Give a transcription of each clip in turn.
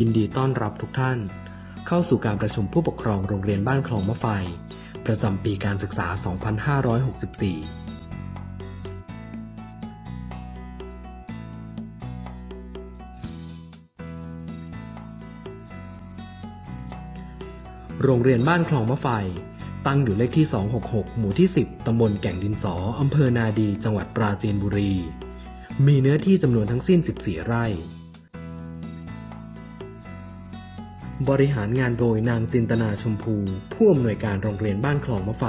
ยินดีต้อนรับทุกท่าน เข้าสู่การประชุมผู้ปกครองโรงเรียนบ้านคลองมะไฟ ประจำปีการศึกษา 2564 โรงเรียนบ้านคลองมะไฟ ตั้งอยู่เลขที่ 266 หมู่ที่ 10 ตำบลแก่งดินสอ อำเภอนาดี จังหวัดปราจีนบุรี มีเนื้อที่จำนวนทั้งสิ้น 14 ไร่ บริหารงานโดยนางจินตนาชมพู ผู้อำนวยการโรงเรียนบ้านคลองมะไฟ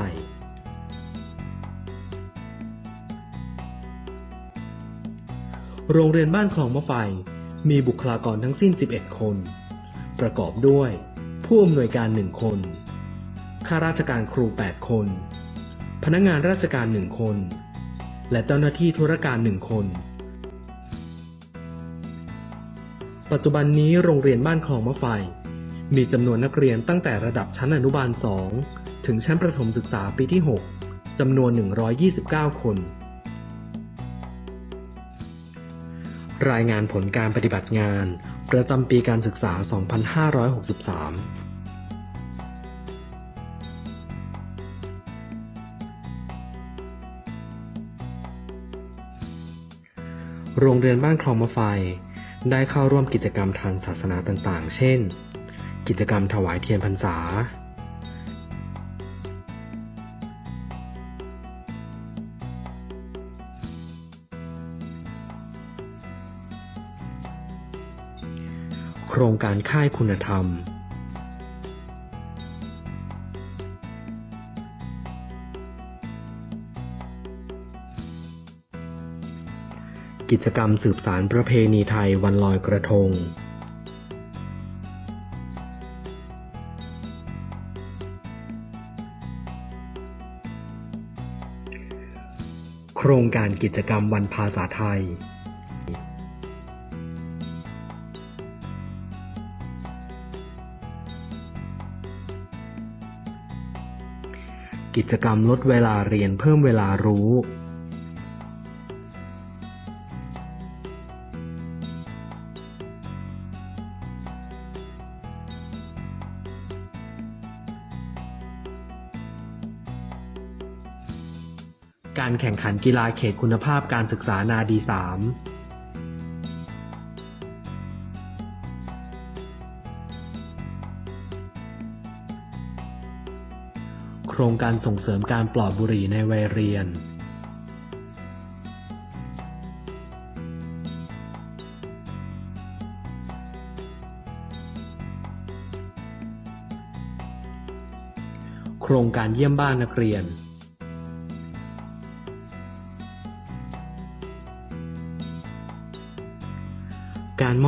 โรงเรียนบ้านคลองมะไฟ มีบุคลากรทั้งสิ้น 11 คน ประกอบด้วย ผู้อำนวยการ1คน ข้าราชการครู 8 คน พนักงานราชการ1คน และเจ้าหน้าที่ธุรการ1คนปัจจุบันนี้โรงเรียนบ้านคลองมะไฟ มีจำนวนนักเรียนตั้งแต่ระดับชั้นอนุบาล 2 ถึงชั้นประถมศึกษาปีที่ 6 จำนวน 129 คน รายงานผลการปฏิบัติงาน ประจำปีการศึกษา 2563โรงเรียนบ้านคลองมะไฟ ได้เข้าร่วมกิจกรรมทางศาสนาต่างๆ เช่น กิจกรรมถวายเทียนพรรษา โครงการค่ายคุณธรรมกิจกรรมสืบสารประเพณีไทยวันลอยกระทง โครงการกิจกรรมวันภาษาไทย กิจกรรมลดเวลาเรียนเพิ่มเวลารู้ การแข่งขันกีฬาเขตคุณภาพการศึกษานาดีสามโครงการส่งเสริมการปลอดบุหรี่ในวัยเรียนโครงการเยี่ยมบ้านนักเรียน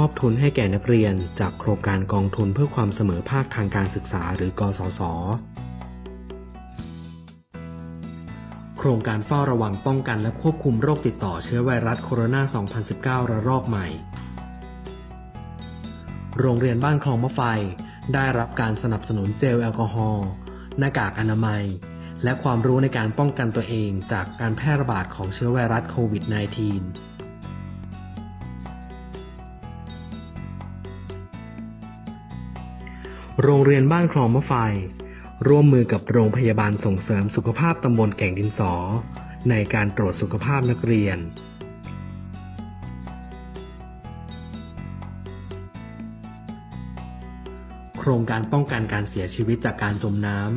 อบทุนให้แก่นักเรียน จากโครงการกองทุนเพื่อความเสมอภาคทางการศึกษาหรือกสศโครงการเฝ้าระวังป้องกันและควบคุมโรคติดต่อเชื้อไวรัสโคโรนา 2019 ระลอกใหม่ โรงเรียนบ้านคลองมะไฟ ได้รับการสนับสนุนเจลแอลกอฮอล์ หน้ากากอนามัย และความรู้ในการป้องกันตัวเองจากการแพร่ระบาดของเชื้อไวรัสโควิด -19 โรงเรียนบ้านคลองมะไฟ ร่วมมือกับโรงพยาบาลส่งเสริมสุขภาพตำบลแก่งดินสอ ในการตรวจสุขภาพนักเรียน โครงการป้องกันการเสียชีวิตจากการจมน้ำ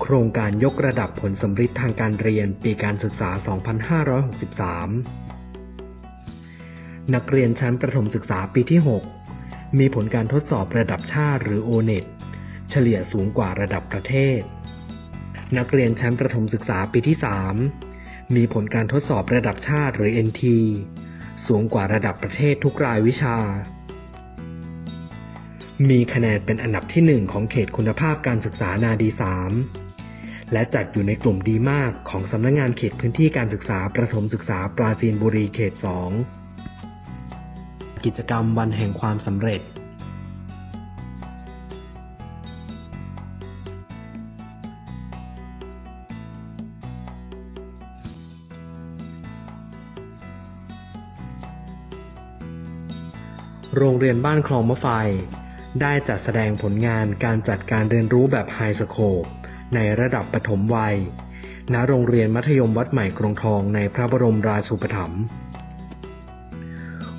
โครงการยกระดับผลสำฤทธิ์ทางการเรียนปีการศึกษา 2563 นักเรียนชั้นประถมศึกษาปีที่ 6 มีผลการทดสอบระดับชาติหรือ O-NET เฉลี่ยสูงกว่าระดับประเทศ นักเรียนชั้นประถมศึกษาปีที่ 3 มีผลการทดสอบระดับชาติหรือ NT สูงกว่าระดับประเทศทุกรายวิชา มีคะแนนเป็นอันดับที่ 1 ของเขตคุณภาพการศึกษานาดี 3 และจัดอยู่ในกลุ่มดีมากของสำนักงงานเขตพื้นที่การศึกษาประถมศึกษาปราจีนบุรีเขต 2 กิจกรรมวันแห่งความสำเร็จโรงเรียนบ้านคลองมะไฟ ได้จัดแสดงผลงานการจัดการเรียนรู้แบบไฮสโคในระดับปฐมวัย ณ โรงเรียนมัธยมวัดใหม่กรงทองในพระบรมราชูปถัมภ์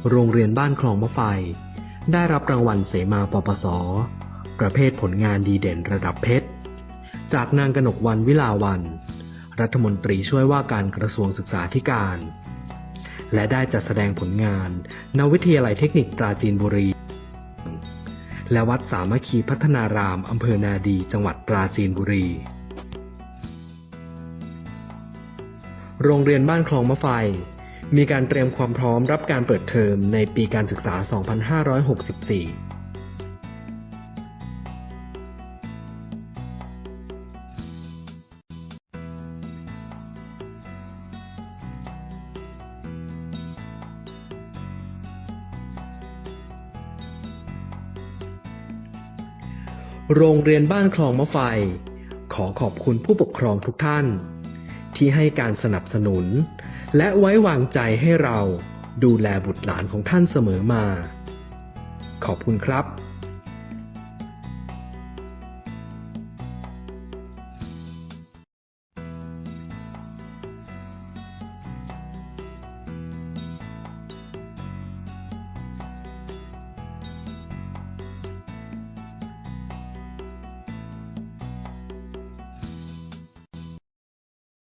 โรงเรียนบ้านคลองมะไฟ ได้รับรางวัลเสมาปปส ประเภทผลงานดีเด่นระดับเพชร จากนางกนกวันวิลาวัน รัฐมนตรีช่วยว่าการกระทรวงศึกษาธิการ และได้จัดแสดงผลงานณวิทยาลัยเทคนิคปราจีนบุรี และวัดสามัคคีพัฒนารามอำเภอนาดีจังหวัดปราจีนบุรีโรงเรียนบ้านคลองมะไฟ มีการเตรียมความพร้อมรับการเปิดเทอมในปีการศึกษา 2564โรงเรียนบ้านคลองมะไฟ ขอขอบคุณผู้ปกครองทุกท่าน ที่ให้การสนับสนุน และไว้วางใจให้เราดูแลบุตรหลานของท่านเสมอมา ขอบคุณครับ